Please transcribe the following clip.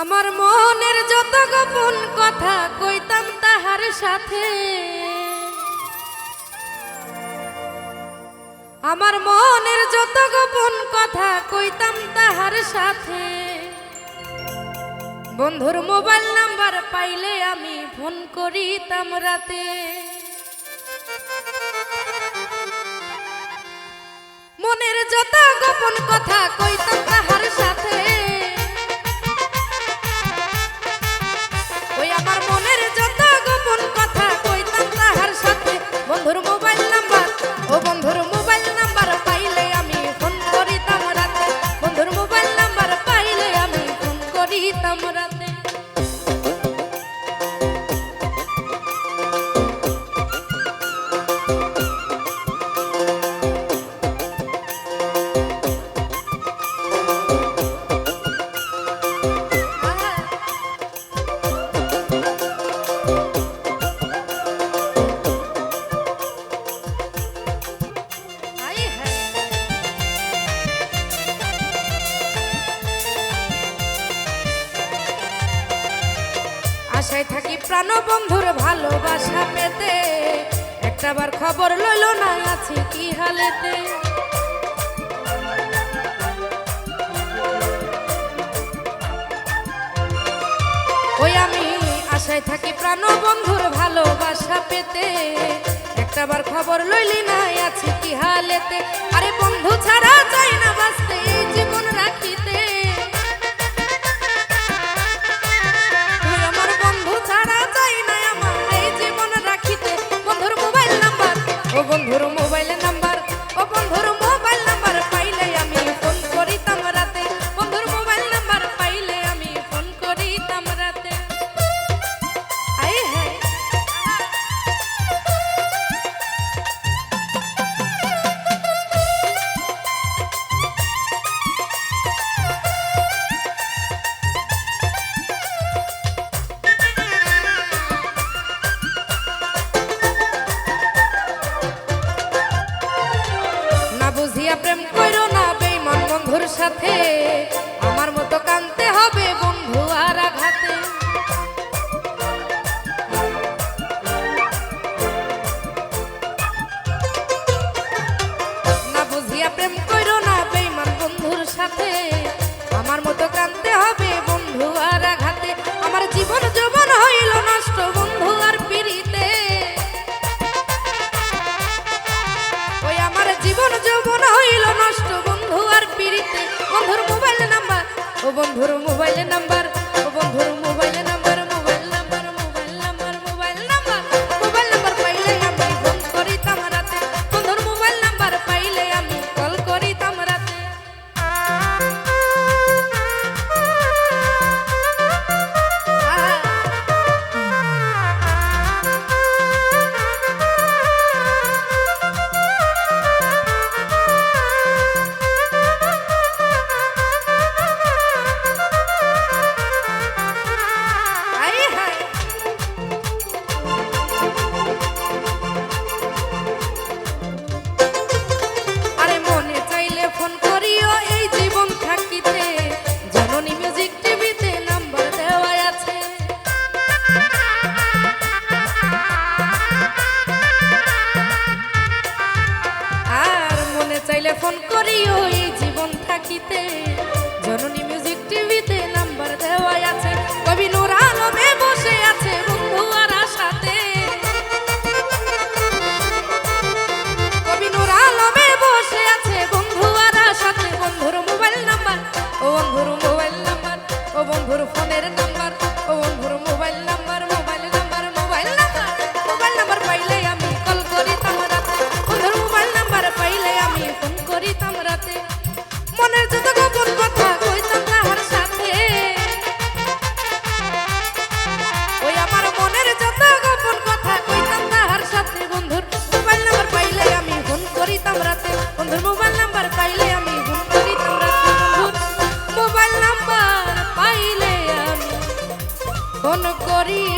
আমার মনের যত গোপন কথা কইতাম তাহার সাথে। আমার মনের যত গোপন কথা কইতাম তাহার সাথে। বন্ধুর মোবাইল নাম্বার পাইলে আমি ফোন করিতাম রাতে। মনের যত গোপন কথা কইতাম তাহার সাথে। আশায় থাকি? প্রাণ বন্ধুর ভালোবাসা পেতে। একটাবার খবর লইল না, আছি কি হালেতে? ওই আমি আশায় থাকি প্রাণ বন্ধুর ভালোবাসা পেতে। একটাবার খবর লইলি না, আছি কি হালেতে? আরে বন্ধু ছাড়া চাই না বাঁচতে। সাথে। আমার মতো কানতে হবে বন্ধু আর আঘাতে না বুঝিয়া প্রেম করো না বেইমান বন্ধুর সাথে। আমার মতো কানতে হবে বন্ধু আর আঘাতে আমার জীবন যৌবন হইল নষ্ট বন্ধু আর পিড়িতে। ওই আমার জীবন যৌবন হইল নষ্ট বন্ধুর মোবাইল নাম্বার ও বন্ধুর মোবাইল নাম্বার ও বন্ধুর মনে চাইলে ফোন করিও এই জীবন থাকিতে। জননী মিউজিক টিভিতে নাম্বার দেওয়া আছে। কবি নূর আলমে বসে আছে বন্ধু আর আশাতে। কবি নূর আলমে বসে আছে বন্ধু আর আশাতে। বন্ধুর মোবাইল নাম্বার ও বন্ধুর নাম্বার